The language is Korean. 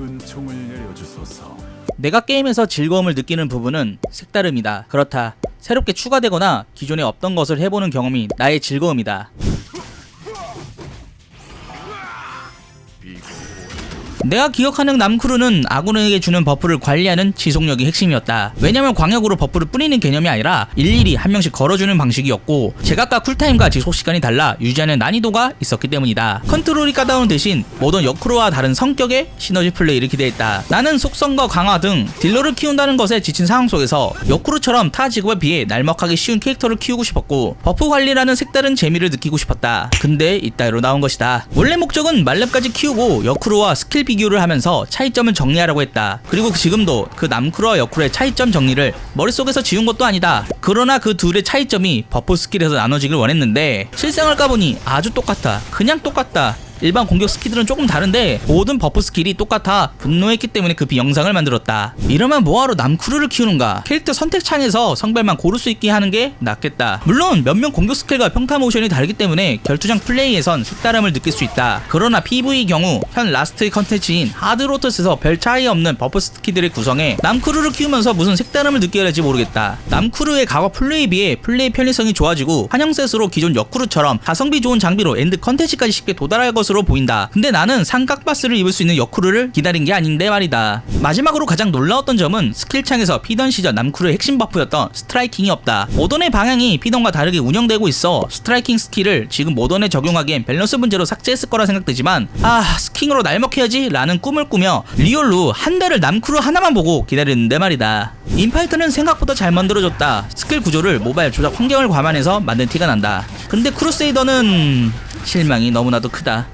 은총을 내려주소서. 내가 게임에서 즐거움을 느끼는 부분은 색다름이다. 그렇다. 새롭게 추가되거나 기존에 없던 것을 해보는 경험이 나의 즐거움이다. 내가 기억하는 남크루는 아군에게 주는 버프를 관리하는 지속력이 핵심이었다. 왜냐면 광역으로 버프를 뿌리는 개념이 아니라 일일이 한 명씩 걸어주는 방식이었고 제각각 쿨타임과 지속 시간이 달라 유지하는 난이도가 있었기 때문이다. 컨트롤이 까다로운 대신 모든 여크루와 다른 성격의 시너지 플레이를 기대했다. 나는 속성과 강화 등 딜러를 키운다는 것에 지친 상황 속에서 여크루처럼 타 직업에 비해 날먹하기 쉬운 캐릭터를 키우고 싶었고 버프 관리라는 색다른 재미를 느끼고 싶었다. 근데 이따위로 나온 것이다. 원래 목적은 말렙까지 키우고 여크루와 스킬 비교를 하면서 차이점을 정리하라고 했다. 그리고 지금도 그 남크루와 여크루의 차이점 정리를 머릿속에서 지운 것도 아니다. 그러나 그 둘의 차이점이 버프 스킬에서 나눠지길 원했는데 실생활 까보니 아주 똑같다. 그냥 똑같다. 일반 공격 스킬들은 조금 다른데 모든 버프 스킬이 똑같아 분노했기 때문에 급히 영상을 만들었다. 이러면 뭐하러 남크루를 키우는가? 캐릭터 선택 창에서 성별만 고를 수 있게 하는 게 낫겠다. 물론 몇몇 공격 스킬과 평타 모션이 다르기 때문에 결투장 플레이에선 색다름을 느낄 수 있다. 그러나 PV 경우 현 라스트 컨텐츠인 하드로터스에서 별 차이 없는 버프 스킬들의 구성에 남크루를 키우면서 무슨 색다름을 느껴야 할지 모르겠다. 남크루의 과거 플레이에 비해 플레이 편리성이 좋아지고 환영셋으로 기존 여크루처럼 가성비 좋은 장비로 엔드 컨텐츠까지 쉽게 도달할 것 으로 보인다. 근데 나는 삼각바스를 입을 수 있는 여크루를 기다린 게 아닌데 말이다. 마지막으로 가장 놀라웠던 점은 스킬창에서 피던 시절 남크루의 핵심 버프였던 스트라이킹이 없다. 모던의 방향이 피던과 다르게 운영되고 있어 스트라이킹 스킬을 지금 모던에 적용하기엔 밸런스 문제로 삭제했을 거라 생각되지만 아 스킹으로 날먹해야지 라는 꿈을 꾸며 리얼로 한 달을 남크루 하나만 보고 기다렸는데 말이다. 인파이터는 생각보다 잘 만들어졌다. 스킬 구조를 모바일 조작 환경을 감안해서 만든 티가 난다. 근데 크루세이더는 실망이 너무나도 크다.